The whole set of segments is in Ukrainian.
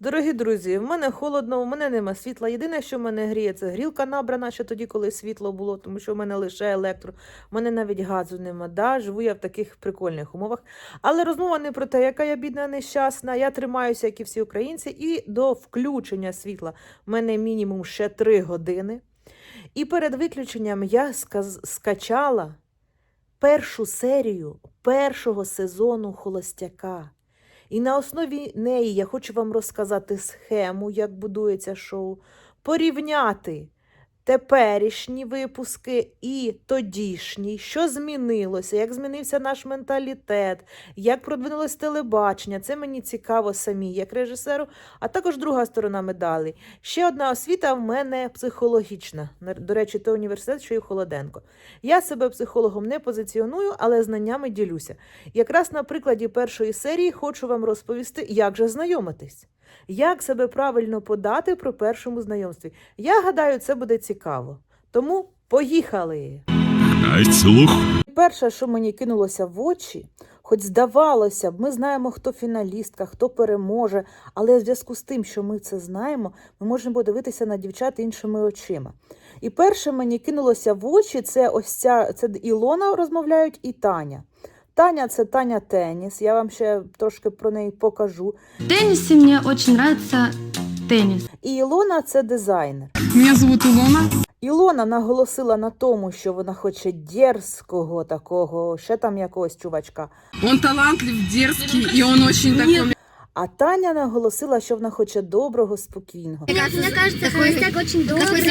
Дорогі друзі, в мене холодно, в мене нема світла. Єдине, що в мене гріє, це грілка набрана ще тоді, коли світло було, тому що в мене лише електро. В мене навіть газу нема. Да, живу я в таких прикольних умовах. Але розмова не про те, яка я бідна, нещасна. Я тримаюся, як і всі українці, і до включення світла в мене мінімум ще три години. І перед виключенням я скачала першу серію першого сезону Холостяка. І на основі неї я хочу вам розказати схему, як будується шоу, порівняти теперішні випуски і тодішні, що змінилося, як змінився наш менталітет, як продвинулось телебачення. Це мені цікаво самі, як режисеру, а також друга сторона медалі. Ще одна освіта в мене психологічна. До речі, то університет, що і Холоденко. Я себе психологом не позиціоную, але знаннями ділюся. Якраз на прикладі першої серії хочу вам розповісти, як же знайомитись. Як себе правильно подати при першому знайомстві. Я гадаю, це буде цікаво. Тому поїхали! Слух. Перше, що мені кинулося в очі, хоч здавалося б, ми знаємо, хто фіналістка, хто переможе, але в зв'язку з тим, що ми це знаємо, ми можемо подивитися на дівчат іншими очима. І перше мені кинулося в очі, це ось ця це Ілона розмовляють і Таня. Таня це Таня Теніс. Я вам ще трошки про неї покажу. В тенісі мені очень подобається теніс. І Ілона це дизайнер. Меня зовут Ілона. Ілона наголосила на тому, що вона хоче дерзкого такого, ще там якогось чувачка. Он талантлив, дерзкий, і он очень такой... А Таня наголосила, що вона хоче доброго, спокійного. Мне кажется, мне кажется холостяк очень добрый,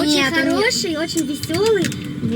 очень хороший, очень веселый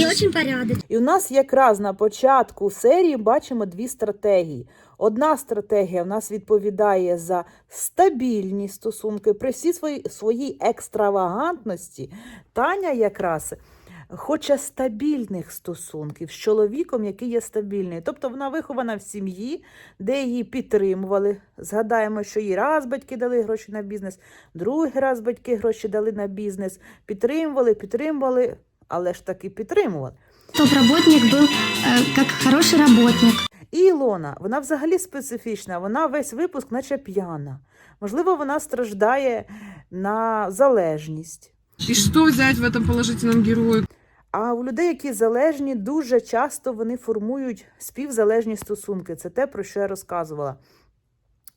и очень порядочный. І у нас якраз на початку серії бачимо дві стратегії. Одна стратегія в нас відповідає за стабільні стосунки. При всій своїй, своїй екстравагантності Таня якраз хоче стабільних стосунків з чоловіком, який є стабільний. Тобто вона вихована в сім'ї, де її підтримували. Згадаємо, що їй раз батьки дали гроші на бізнес, другий раз батьки гроші дали на бізнес. Підтримували, підтримували, але ж таки підтримували. Чтоб работник был э, как хороший работник. І Ілона, вона взагалі специфічна, вона весь випуск, наче п'яна. Можливо, вона страждає на залежність. И что взять в этом положительном герое? А у людей, які залежні, дуже часто вони формують співзалежні стосунки. Це те, про що я розказувала.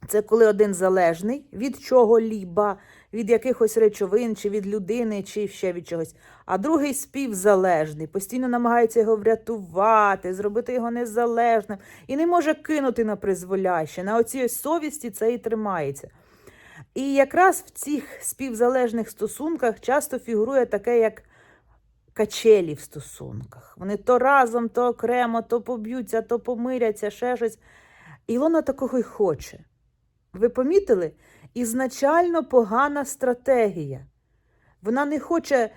Це коли один залежний від чого-ліба, від якихось речовин, чи від людини, чи ще від чогось, а другий співзалежний, постійно намагається його врятувати, зробити його незалежним і не може кинути на призволяще. На оцій совісті це і тримається. І якраз в цих співзалежних стосунках часто фігурує таке, як качелі в стосунках. Вони то разом, то окремо, то поб'ються, то помиряться, ще щось. Ілона такого й хоче. Ви помітили? Ізначально погана стратегія. Вона не хоче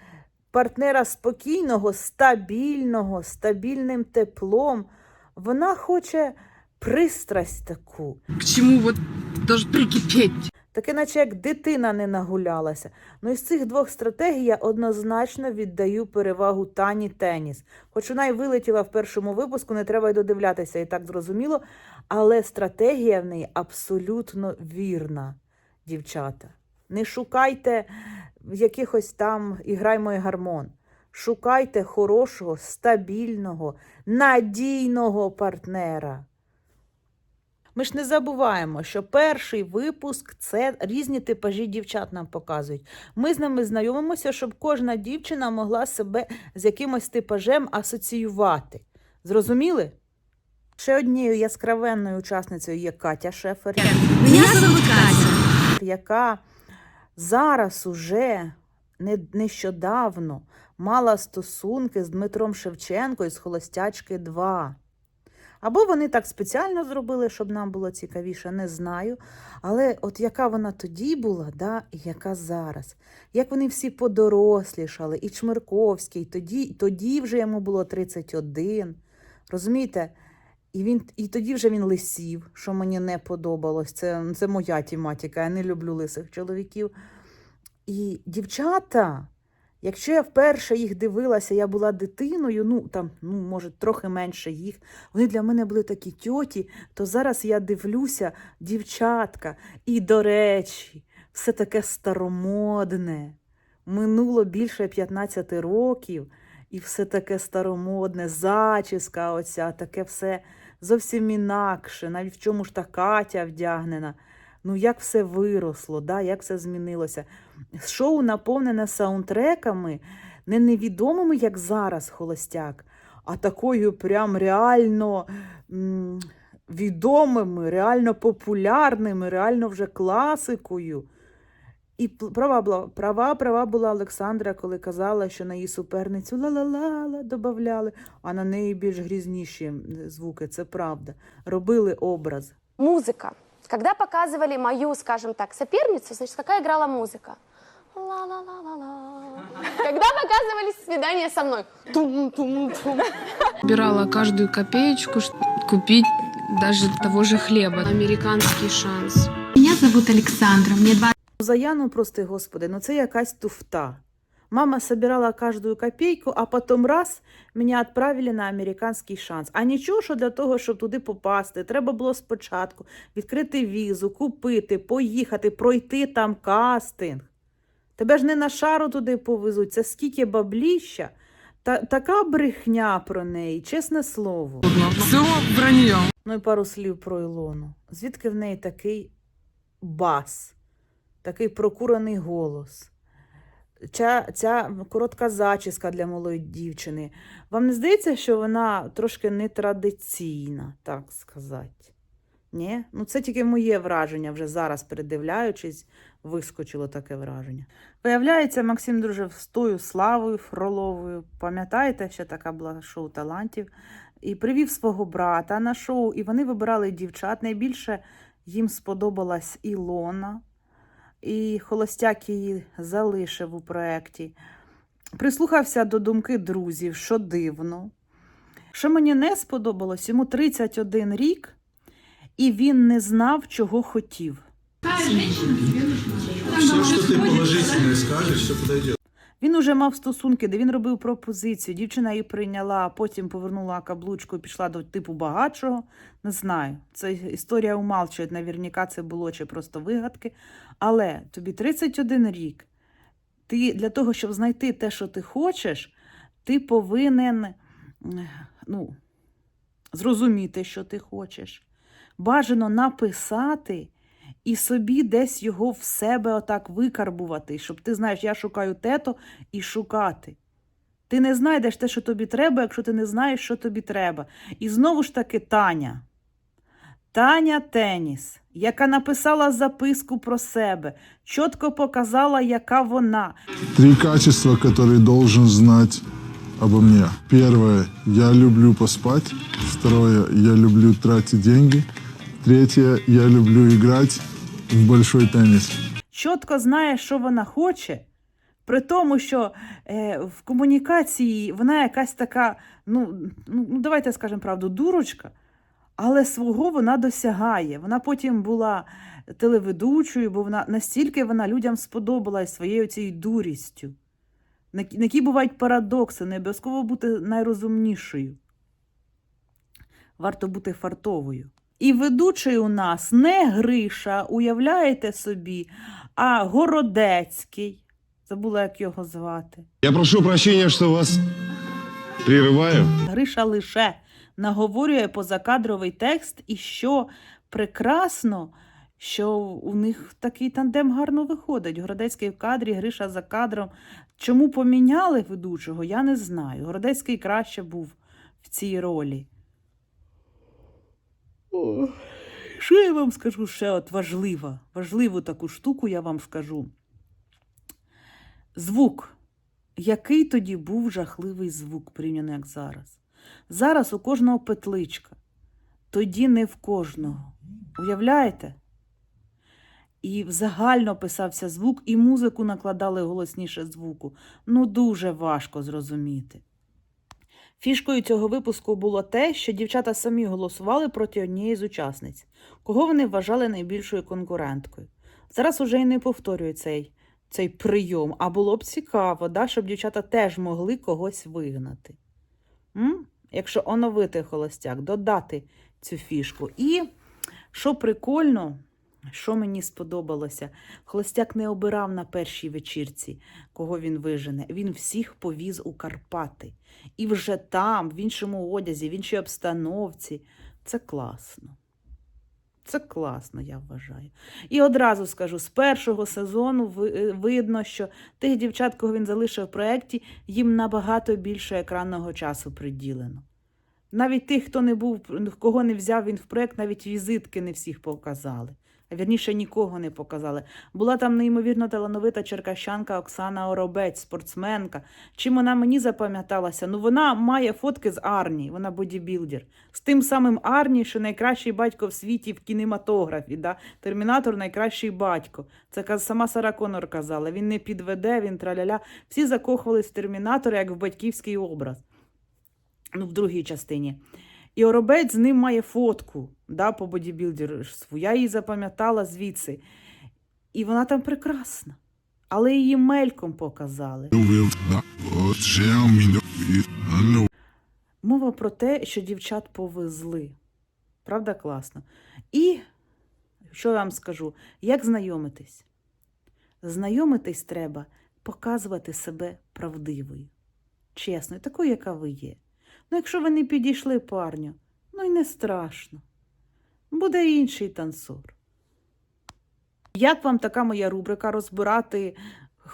партнера спокійного, стабільного, стабільним теплом. Вона хоче пристрасть таку. К чему вот даже прикипеть? Таке, наче як дитина не нагулялася. Ну із цих двох стратегій я однозначно віддаю перевагу Тані Теніс. Хоч вона й вилетіла в першому випуску, не треба й додивлятися, і так зрозуміло. Але стратегія в неї абсолютно вірна, дівчата. Не шукайте якихось там іграймо і гармон. Шукайте хорошого, стабільного, надійного партнера. Ми ж не забуваємо, що перший випуск це різні типажі дівчат нам показують. Ми з ними знайомимося, щоб кожна дівчина могла себе з якимось типажем асоціювати. Зрозуміли? Ще однією яскравенною учасницею є Катя Шефер, Меня зовут Катя. яка зараз уже не, нещодавно мала стосунки з Дмитром Шевченко із Холостячки 2. Або вони так спеціально зробили, щоб нам було цікавіше, не знаю. Але от яка вона тоді була, да, і яка зараз. Як вони всі подорослішали, і Чмирковський, тоді, тоді вже йому було 31. Розумієте? І, він, і тоді вже він лисів, що мені не подобалось. Це, це моя тематика, я не люблю лисих чоловіків. І дівчата, Якщо я вперше їх дивилася, я була дитиною, ну там, ну, може, трохи менше їх. Вони для мене були такі тьоті, то зараз я дивлюся, дівчатка, і, до речі, все таке старомодне. Минуло більше 15 років, і все таке старомодне, зачіска, оця, таке все зовсім інакше, навіть в чому ж та Катя вдягнена. Ну, як все виросло, да, як все змінилося. Шоу наповнене саундтреками, не невідомими, як зараз холостяк, а такою прям реально м, відомими, реально популярними, реально вже класикою. І права була, права, права була Олександра, коли казала, що на її суперницю ла-ла-ла-ла додавали, а на неї більш грізніші звуки, це правда. Робили образ. Музыка. Когда показывали мою, скажем так, соперницу, значит, какая играла музыка? Когда показывали свидание со мной? Тум-тум-тум. Убирала каждую копеечку, ш- купить даже того же хлеба. Американский шанс. Меня зовут Александра, мне 20 За Яну, прости господи, ну це якась туфта. Мама собирала каждую копейку, а потім раз мене відправили на американський шанс. А нічого, що для того, щоб туди попасти, треба було спочатку відкрити візу, купити, поїхати, пройти там кастинг. Тебе ж не на шару туди повезуть, це скільки бабліща. Та, така брехня про неї, чесне слово. Все вранье. Ну і пару слів про Ілону. Звідки в неї такий бас, такий прокурений голос? Ця, ця коротка зачіска для малої дівчини. Вам не здається, що вона трошки нетрадиційна, так сказати? Ні? Ну, це тільки моє враження, вже зараз передивляючись, вискочило таке враження. Виявляється, Максим дружив з тою Славою Фроловою. Пам'ятаєте, ще така була шоу талантів? І привів свого брата на шоу, і вони вибирали дівчат. Найбільше їм сподобалась Ілона, і Холостяк її залишив у проєкті. Прислухався до думки друзів, що дивно. Що мені не сподобалось, йому 31 рік, і він не знав, чого хотів. Все, що ти положительне скажеш, все подойдет. Він уже мав стосунки, де він робив пропозицію. Дівчина її прийняла, а потім повернула каблучку і пішла до типу багатшого. Не знаю. Це історія умалчує, навірняка це було чи просто вигадки. Але тобі 31 рік. Ти для того, щоб знайти те, що ти хочеш, ти повинен ну, зрозуміти, що ти хочеш. Бажано написати і собі десь його в себе отак викарбувати, щоб ти знаєш, я шукаю тето і шукати. Ти не знайдеш те, що тобі треба, якщо ти не знаєш, що тобі треба. І знову ж таки Таня. Таня Теніс, яка написала записку про себе, чітко показала, яка вона. Три качества, которые должен знать обо мне. Первое, я люблю поспать. Второе, я люблю тратить деньги. Третье, я люблю играть в большой теннис. чітко знає, що вона хоче, при тому, що е, в комунікації вона якась така, ну, ну, ну давайте скажемо правду, дурочка, але свого вона досягає. Вона потім була телеведучою, бо вона настільки вона людям сподобалась своєю цією дурістю. На які бувають парадокси, не обов'язково бути найрозумнішою. Варто бути фартовою. І ведучий у нас не Гриша, уявляєте собі, а Городецький. Забула, як його звати. Я прошу прощения, что вас прерываю. Гриша лише наговорює позакадровий текст, і що прекрасно, що у них такий тандем гарно виходить. Городецький в кадрі, Гриша за кадром. Чому поміняли ведучого, я не знаю. Городецький краще був в цій ролі. О, Що я вам скажу ще от важливо, важливу таку штуку я вам скажу. Звук. Який тоді був жахливий звук, порівняно як зараз. Зараз у кожного петличка, тоді не в кожного. Уявляєте? І загально писався звук, і музику накладали голосніше звуку. Ну, дуже важко зрозуміти. Фішкою цього випуску було те, що дівчата самі голосували проти однієї з учасниць, кого вони вважали найбільшою конкуренткою. Зараз уже й не повторюю цей, цей прийом. А було б цікаво, да, щоб дівчата теж могли когось вигнати. М? Якщо оновити холостяк, додати цю фішку. І що прикольно, що мені сподобалося, холостяк не обирав на першій вечірці, кого він вижене. Він всіх повіз у Карпати. І вже там, в іншому одязі, в іншій обстановці. Це класно. Це класно, я вважаю. І одразу скажу: з першого сезону е, видно, що тих дівчат, кого він залишив в проєкті, їм набагато більше екранного часу приділено. Навіть тих, хто не був, кого не взяв він в проєкт, навіть візитки не всіх показали. Вірніше нікого не показали. Була там неймовірно талановита черкащанка Оксана Оробець, спортсменка. Чим вона мені запам'яталася? Ну, вона має фотки з Арні, вона бодібілдер. З тим самим Арні, що найкращий батько в світі в кінематографі. Да? Термінатор найкращий батько. Це сама Сара Конор казала. Він не підведе, він траляля. Всі закохувались в термінатора як в батьківський образ. Ну, в другій частині. І Оробець з ним має фотку да, по бодібілдерству. Я її запам'ятала звідси. І вона там прекрасна. Але її мельком показали. Мова про те, що дівчат повезли. Правда, класно. І що я вам скажу? Як знайомитись? Знайомитись треба показувати себе правдивою, чесною, такою, яка ви є. Ну, якщо ви не підійшли парню, ну й не страшно. Буде інший танцор. Як вам така моя рубрика розбирати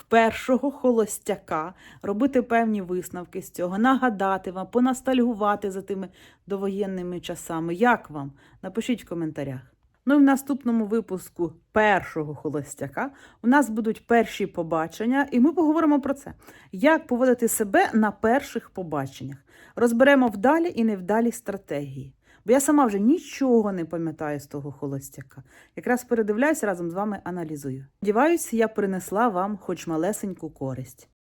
першого холостяка, робити певні висновки з цього, нагадати вам, понастальгувати за тими довоєнними часами? Як вам? Напишіть в коментарях. Ну і в наступному випуску першого холостяка у нас будуть перші побачення, і ми поговоримо про це. Як поводити себе на перших побаченнях. Розберемо вдалі і невдалі стратегії. Бо я сама вже нічого не пам'ятаю з того холостяка. Якраз передивляюсь разом з вами аналізую. Сподіваюсь, я принесла вам хоч малесеньку користь.